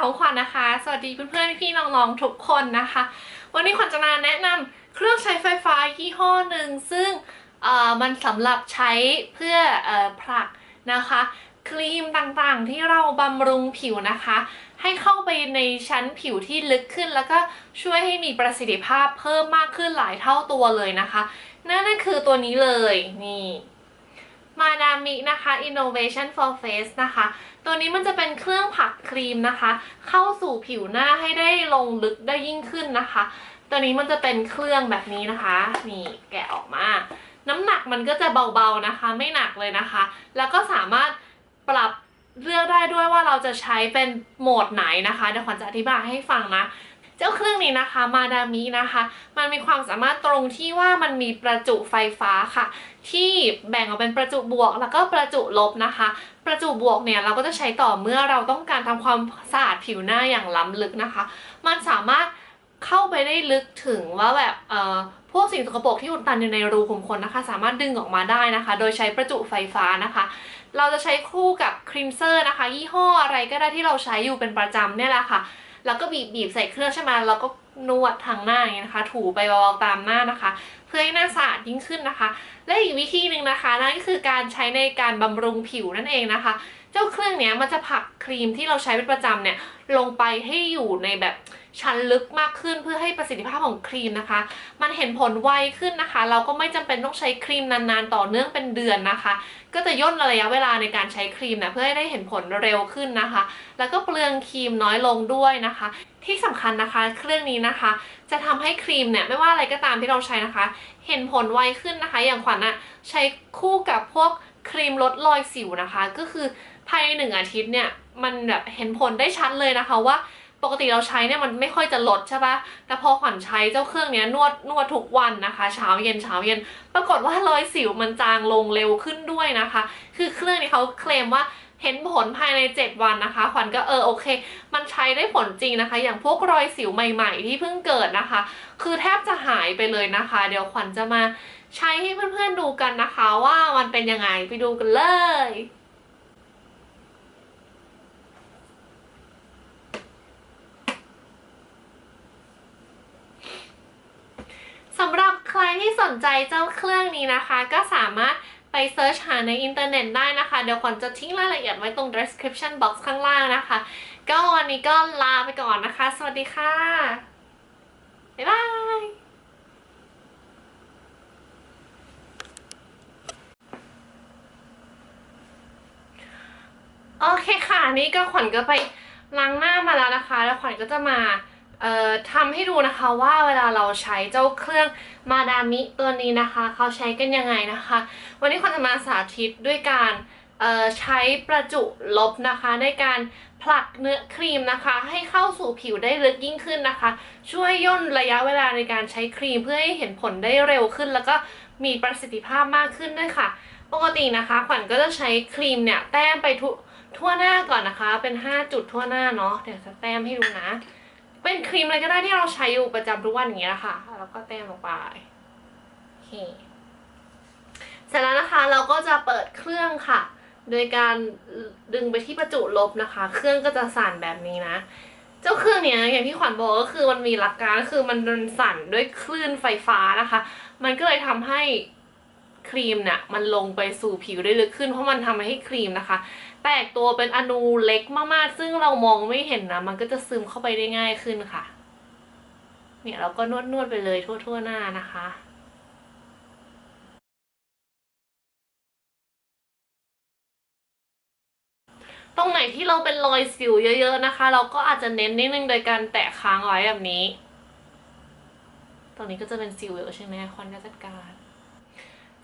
ของขวัญนะคะ สวัสดีเพื่อนๆพี่น้องๆทุกคนนะคะ วันนี้ขวัญจะมาแนะนำเครื่องใช้ไฟฟ้ายี่ห้อหนึ่งซึ่งเอ่อมันสำหรับใช้เพื่อเอ่อผลักนะคะ ครีมต่างๆที่เราบำรุงผิวนะคะ ให้เข้าไปในชั้นผิวที่ลึกขึ้น แล้วก็ช่วยให้มีประสิทธิภาพเพิ่มมากขึ้นหลายเท่าตัวเลยนะคะ นั่นก็คือตัวนี้เลยนี่ มาดามินะคะ Innovation for Face นะคะ ตัวนี้มันจะเป็นเครื่องผักครีมนะคะ เข้าสู่ผิวหน้าให้ได้ลงลึกได้ยิ่งขึ้นนะคะ ตัวนี้มันจะเป็นเครื่องแบบนี้นะคะ นี่แกะออกมา น้ำหนักมันก็จะเบาๆนะคะ ไม่หนักเลยนะคะ แล้วก็สามารถปรับเลือกได้ด้วยว่าเราจะใช้เป็นโหมดไหนนะคะเดี๋ยวขวัญจะอธิบายให้ฟังนะ เจ้าเครื่องนี้นะคะมาดามินะคะ มันมีความสามารถตรงที่ว่ามันมีประจุไฟฟ้าค่ะ ที่แบ่งออกเป็นประจุบวก แล้วก็ประจุลบนะคะ ประจุบวกเนี่ยเราก็จะใช้ต่อเมื่อเราต้องการทำความสะอาดผิวหน้าอย่างล้ำลึกนะคะ มันสามารถเข้าไปได้ลึกถึงว่าแบบเอ่อพวกสิ่งสกปรกที่อุดตันอยู่ในรูขุมขนนะคะ สามารถดึงออกมาได้นะคะ โดยใช้ประจุไฟฟ้านะคะ เราจะใช้คู่กับครีมเซอร์นะคะ ยี่ห้ออะไรก็ได้ที่เราใช้อยู่เป็นประจำเนี่ยแหละค่ะ แล้วก็บีบบีบใส่เครื่องใช่ไหมแล้วก็ นวดทางหน้าอย่างเงี้ยนะคะ ถูไปเบาๆตามหน้านะคะ เพื่อให้หน้าสะอาดยิ่งขึ้นนะคะ และอีกวิธีหนึ่งนะคะนั่นก็คือการใช้ในการบำรุงผิวนั่นเองนะคะ เจ้าเครื่องเนี้ยมันจะผลักครีมที่เราใช้เป็นประจำเนี่ยลงไปให้อยู่ในแบบชั้นลึกมากขึ้นเพื่อให้ประสิทธิภาพของครีมนะคะ มันเห็นผลไวขึ้นนะคะ เราก็ไม่จำเป็นต้องใช้ครีมนานๆ ต่อเนื่องเป็นเดือนนะคะ ก็จะย่นระยะเวลาในการใช้ครีมนะเพื่อให้ได้เห็นผลเร็วขึ้นนะคะ แล้วก็เปลืองครีมน้อยลงด้วยนะคะ ที่สำคัญนะคะเครื่องนี้นะคะ จะทำให้ครีมเนี่ยไม่ว่าอะไรก็ตามที่เราใช้นะคะ เห็นผลไวขึ้นนะคะ อย่างขวัญอะใช้คู่กับพวกครีมลดรอยสิวนะคะ ก็คือภายในหนึ่งอาทิตย์เนี่ยมันแบบเห็นผลได้ชัดเลยนะคะว่าปกติเราใช้เนี่ยมันไม่ค่อยจะลดใช่ปะแต่พอขวัญใช้เจ้าเครื่องเนี้ยนวดนวดทุกวันนะคะ เช้าเย็นเช้าเย็น ปรากฏว่ารอยสิวมันจางลงเร็วขึ้นด้วยนะคะ คือเครื่องนี้เขาเคลมว่า เห็นผลภายใน 7 วันนะคะ ขวัญก็เออโอเค มันใช้ได้ผลจริงนะคะ อย่างพวกรอยสิวใหม่ๆ ที่เพิ่งเกิดนะคะ คือแทบจะหายไปเลยนะคะ เดี๋ยวขวัญจะมาใช้ให้เพื่อนๆดูกันนะคะว่ามันเป็นยังไงไปดูกันเลยสำหรับใครที่สนใจเจ้าเครื่องนี้นะคะ ก็สามารถ ไปเซิร์ชหาในอินเทอร์เน็ตได้นะคะ เดี๋ยวขวัญจะทิ้งรายละเอียดไว้ตรง description box ข้างล่างนะคะ ก็วันนี้ก็ลาไปก่อนนะคะ สวัสดีค่ะ บ๊ายบายโอเคค่ะนนี้ก็ขวัญก็ไปล้างหน้ามาแล้วนะคะ แล้วขวัญก็จะมา ทำให้ดูนะคะว่าเวลาเราใช้เจ้าเครื่องมาดามิตัวนี้นะคะ เขาใช้กันยังไงนะคะ วันนี้ขวัญจะมาสาธิตด้วยการใช้ประจุลบนะคะในการผลักเนื้อครีมนะคะ ให้เข้าสู่ผิวได้ลึกยิ่งขึ้นนะคะ ช่วยย่นระยะเวลาในการใช้ครีมเพื่อให้เห็นผลได้เร็วขึ้น แล้วก็มีประสิทธิภาพมากขึ้นด้วยค่ะ ปกตินะคะ ขวัญก็จะใช้ครีมเนี่ยแต้มไปทุทั่วหน้าก่อนนะคะ เป็น 5 จุดทั่วหน้าเนาะเดี๋ยวจะแต้มให้ดูนะ เป็นครีมอะไรก็ได้ที่เราใช้อยู่ประจำทุกวันอย่างเงี้ยแหละค่ะแล้วก็แต้มลงไปโอเคเสร็จแล้วนะคะเราก็จะเปิดเครื่องค่ะ โดยการดึงไปที่ประจุลบนะคะ เครื่องก็จะสั่นแบบนี้นะ เจ้าเครื่องเนี้ยอย่างที่ขวัญบอกก็คือมันมีหลักการก็คือมันมันสั่นด้วยคลื่นไฟฟ้านะคะ มันก็เลยทำให้ ครีมเนี่ยมันลงไปสู่ผิวได้ลึกขึ้น เพราะมันทำให้ครีมนะคะ แตกตัวเป็นอนูเล็กมากๆ ซึ่งเรามองไม่เห็นนะมันก็จะซึมเข้าไปได้ง่ายขึ้นค่ะ เนี่ยเราก็นวดนวดๆไปเลยทั่วทั่ว ๆ หน้านะคะตรงไหนที่เราเป็นรอยสิวเยอะ ๆนะคะ เราก็อาจจะเน้นนิดนึงโดยการแตะค้างไว้แบบนี้ ตรงนี้ก็จะเป็นสิวเยอะใช่ไหมควันก็จัดการ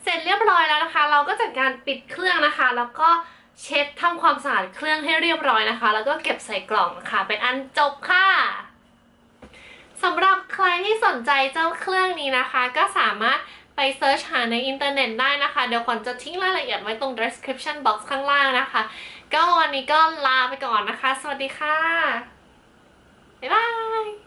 เสร็จเรียบร้อยแล้วนะคะ เราก็จัดการปิดเครื่องนะคะ แล้วก็เช็ดทำความสะอาดเครื่องให้เรียบร้อยนะคะ แล้วก็เก็บใส่กล่องนะคะเป็นอันจบค่ะสำหรับใครที่สนใจเจ้าเครื่องนี้นะคะ ก็สามารถไปเซิร์ชหาในอินเทอร์เน็ตได้นะคะ เดี๋ยวขวัญจะทิ้งรายละเอียดไว้ตรง description box ข้างล่างนะคะ ก็วันนี้ก็ลาไปก่อนนะคะ สวัสดีค่ะ บ๊ายบาย